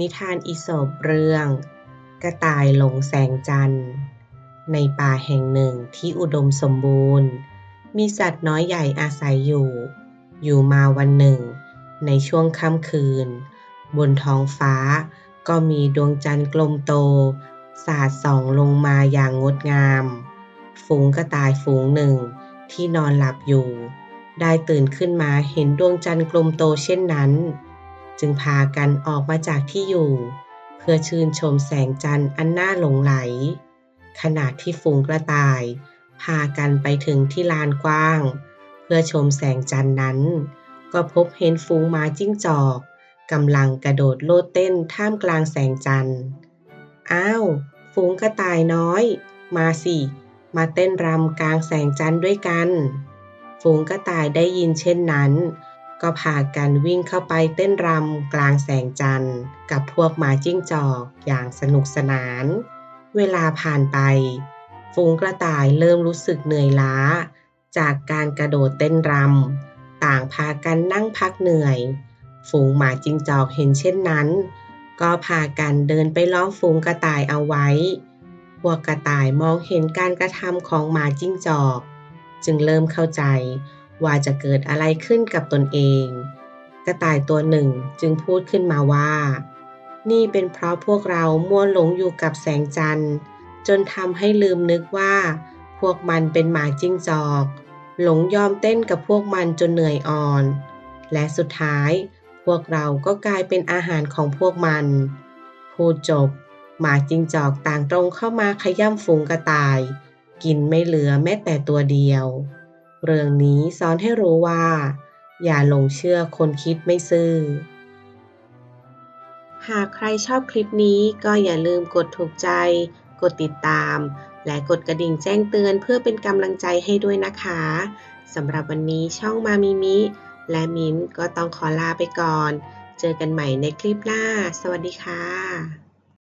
นิทานอีสปเรื่อง กระต่ายหลงแสงจันทร์ ในป่าแห่งหนึ่งที่อุดมสมบูรณ์ มีสัตว์น้อยใหญ่อาศัยอยู่ อยู่มาวันหนึ่ง ในช่วงค่ำคืน บนท้องฟ้าก็มีดวงจันทร์กลมโต สาดส่องลงมาอย่างงดงาม ฝูงกระต่ายฝูงหนึ่งที่นอนหลับอยู่ ได้ตื่นขึ้นมาเห็นดวงจันทร์กลมโตเช่นนั้น จึงพากันออกมาจากที่อยู่ เพื่อชื่นชมแสงจันทร์อันน่าหลงไหล ขณะที่ฝูงกระต่าย พากันไปถึงที่ลานกว้าง เพื่อชมแสงจันทร์นั้น ก็พบเห็นฝูงม้าจิ้งจอกกำลังกระโดดโลดเต้นท่ามกลางแสงจันทร์ อ้าว ฝูงกระต่ายน้อย มาสิ มาเต้นรำกลางแสงจันทร์ด้วยกัน ฝูงกระต่ายได้ยินเช่นนั้น ก็พากันวิ่งเข้าไปเต้นรำกลางแสงจันทร์ กับพวกหมาจิ้งจอกอย่างสนุกสนาน เวลาผ่านไป ฝูงกระต่ายเริ่มรู้สึกเหนื่อยล้า จากการกระโดดเต้นรำต่างพากันนั่งพักเหนื่อย ฝูงหมาจิ้งจอกเห็นเช่นนั้น ก็พากันเดินไปล้อมฝูงกระต่ายเอาไว้ พวกกระต่ายมองเห็นการกระทำของหมาจิ้งจอก จึงเริ่มเข้าใจ ว่าจะเกิดอะไรขึ้นกับตนเอง กระต่ายตัวหนึ่งจึงพูดขึ้นมาว่า นี่เป็นเพราะพวกเรามัวหลงอยู่กับแสงจันทร์ จนทำให้ลืมนึกว่า พวกมันเป็นหมาจิ้งจอก หลงยอมเต้นกับพวกมันจนเหนื่อยอ่อน และสุดท้าย พวกเราก็กลายเป็นอาหารของพวกมัน พูดจบ หมาจิ้งจอกต่างตรงเข้ามาขย่ำฝูงกระต่าย กินไม่เหลือแม้แต่ตัวเดียว เรื่องนี้สอนให้รู้ว่า อย่าหลงเชื่อคนคิดไม่ซื่อ หากใครชอบคลิปนี้ก็อย่าลืมกดถูกใจ กดติดตาม และกดกระดิ่งแจ้งเตือนเพื่อเป็นกำลังใจให้ด้วยนะคะสำหรับวันนี้ช่องมามิมิ และมิ้นก็ต้องขอลาไปก่อน เจอกันใหม่ในคลิปหน้า สวัสดีค่ะ